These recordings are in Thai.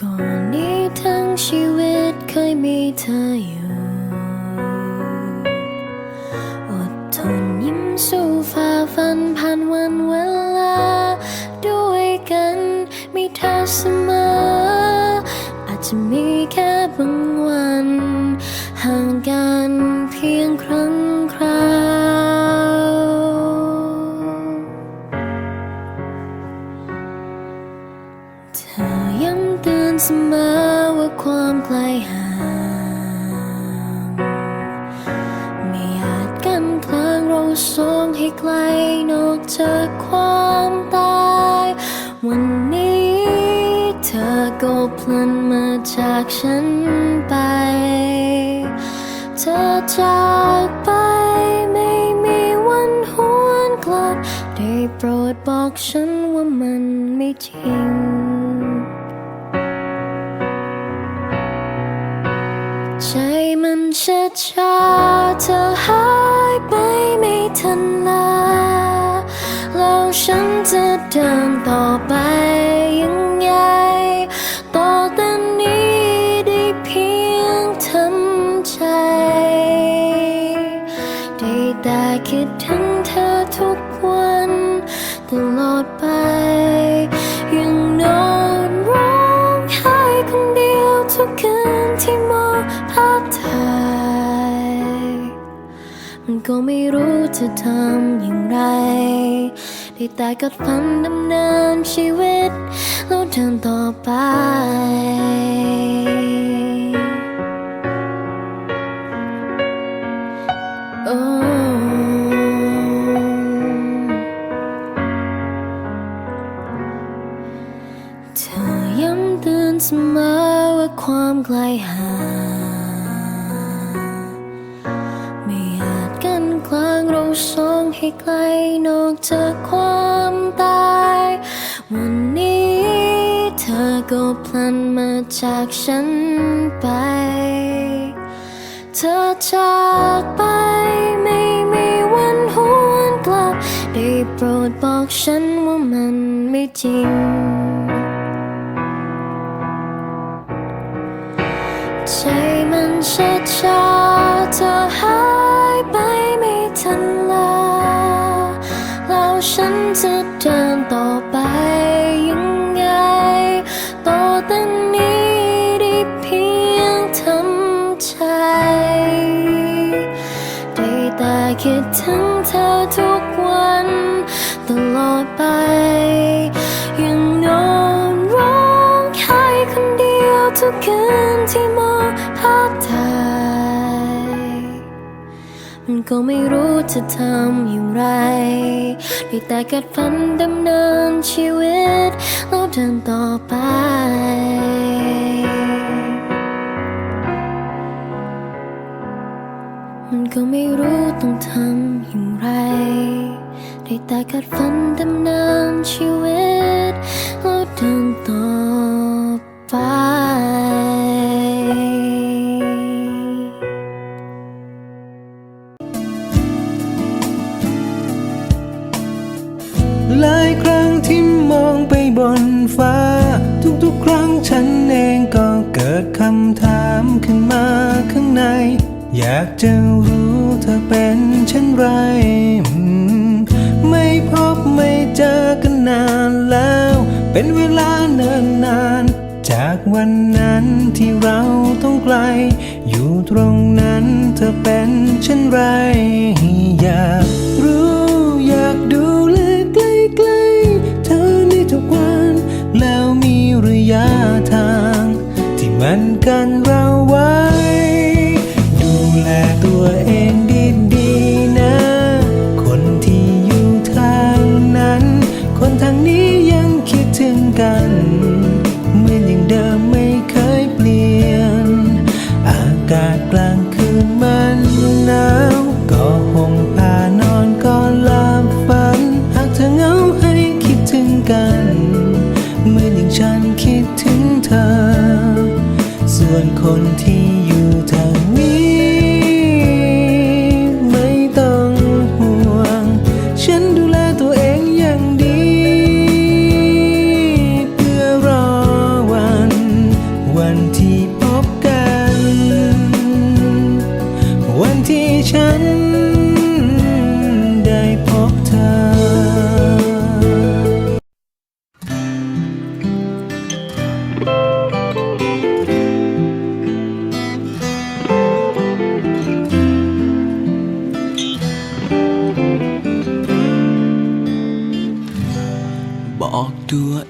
ก่อนนี้ เตือนเสมอว่าความไกลห่างไม่อาจกันกลางเราสองให้ไกลนอกจากความตาย วันนี้เธอก็พลันมาจากฉันไป เธอจากไปไม่มีวันหวนกลับ ได้โปรดบอกฉันว่ามันไม่จริง ช้าเธอหายไปไม่ทันลาแล้วฉันจะเดินต่อไป ก็ไม่รู้จะทำอย่างไร ได้แต่กัดฟันดำเนินชีวิตแล้วเดินต่อไป สองให้ไกลนอกจากความตาย วันนี้เธอก็พลันมาจากฉันไป เธอจากไปไม่มีวันหวนกลับ ได้โปรดบอกฉันว่ามันไม่จริง ใจมันช้าช้า คิดถึงเธอทุกวันตลอดไปยังนอนร้องไห้คนเดียวทุกคืนที่มองภาพถ่ายมันก็ไม่รู้จะทำอย่างไรได้แต่กัดฟันดำเนินชีวิตแล้วเดินต่อไป มันก็ไม่รู้ต้องทำอย่างไร ได้แต่กัดฟันดำเนินชีวิตแล้วเดินต่อไป หลายครั้งที่มองไปบนฟ้า ทุกๆครั้งฉันเองก็เกิดคำถามขึ้นมาข้างใน อยากจะรู้เธอเป็นเช่นไร ไม่พบไม่เจอกันนานแล้ว เป็นเวลาเนิ่นนาน จากวันนั้นที่เราต้องไกล อยู่ตรงนั้นเธอเป็นเช่นไร อยากรู้อยากดูแลใกล้ๆเธอในทุกวัน แล้วมีระยะทาง ที่มันกันเราไว้ แลตัวเอง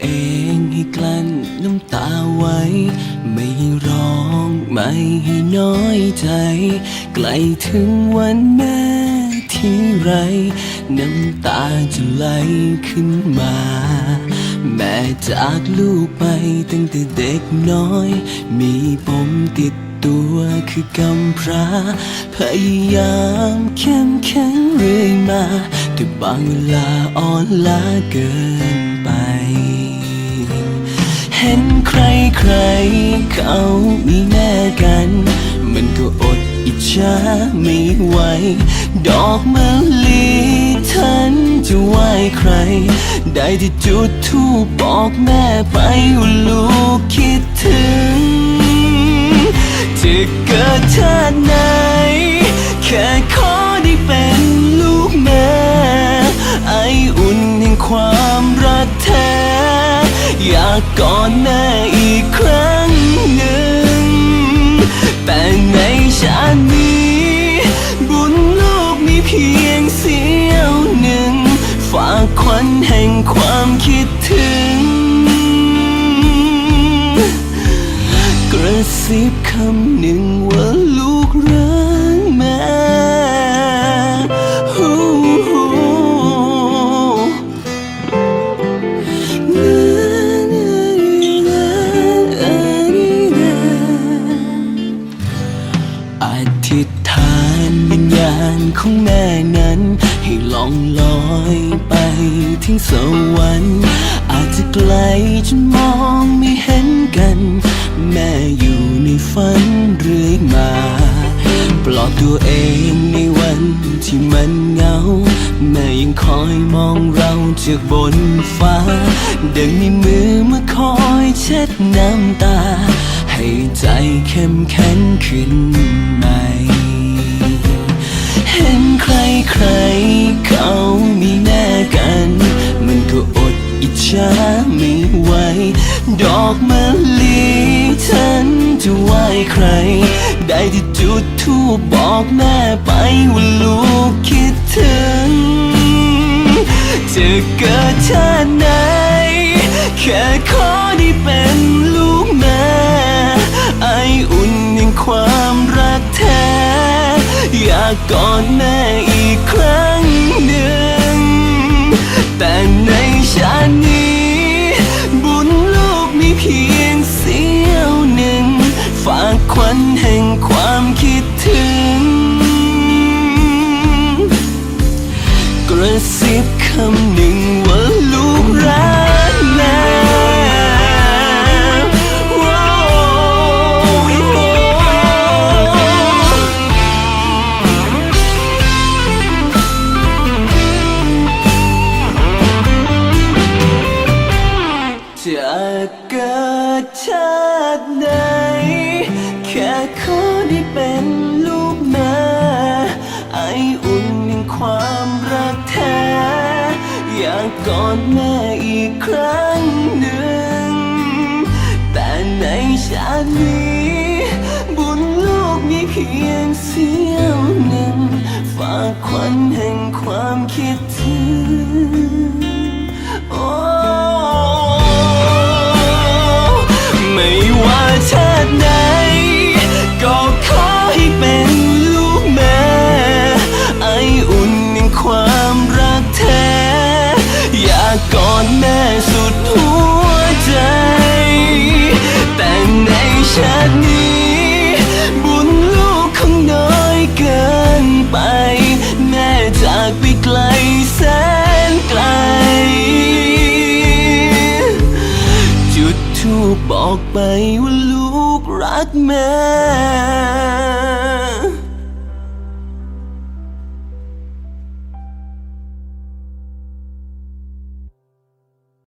เองให้กลั้นน้ำตาไว้ ไม่ร้องไม่ให้น้อยใจ ใกล้ถึงวันแม่ที่ไร น้ำตาจะไหลขึ้นมา แม่จากลูกไปตั้งแต่เด็กน้อย มีผมติดตัวคือกำพร้า พยายามเข้มแข็งเรื่อยมา แต่บางเวลาอ่อนล้าเกิน เห็นใครใครเขามีแม่กัน มันก็อดอิจฉาไม่ไหว ดอกมะลิฉันจะไหว้ใคร ได้ที่จุดทูปบอกแม่ไปว่าลูกคิดถึง จะเกิดชาติไหน แค่ขอได้เป็นลูกแม่ ไออุ่นแห่งความรักแท้ อยากกอดแม่อีกครั้งหนึ่ง แต่ในชาตินี้ บุญลูกมีเพียงเสี้ยวหนึ่ง ฝากควันแห่งความคิดถึง กระซิบคำหนึ่งว่า แม่นั้น ให้ล่องลอยไปถึงสวรรค์อาจจะไกลจนมองไม่เห็นกัน แม่อยู่ในฝันเรื่อยมา ปลอบตัวเองในวันที่มันเหงา แม่ยังคอยมองเราจากบนฟ้า ดังมีมือมาคอยเช็ดน้ำตา ให้ใจเข้มแข็งขึ้นใหม่ ใครเขามีแม่กัน มันก็อดอิจฉาไม่ไหว ดอกมะลิฉันจะไหวใคร ได้ที่จุดทูปบอกแม่ไปว่าลูกคิดถึง จะเกิดชาติไหน แค่ขอได้เป็นลูกแม่ไออุ่นแห่งความากกอดแม่อีกครั้งหนึ่ง แต่ในชาตินี้ บุญลูกมีเพียงเสี้ยวหนึ่ง ฝากควันแห่งความคิดถึง กระซิบคำ เกิดชาติไหน แค่ขอได้เป็นลูกแม่ไออุ่นแห่งความรักแท้ อยากกอดแม่อีกครั้งหนึ่ง แต่ในชาตินี้ บุญลูกมีเพียงเสี้ยวหนึ่งฝาก บอกไปว่าลูกรักแม่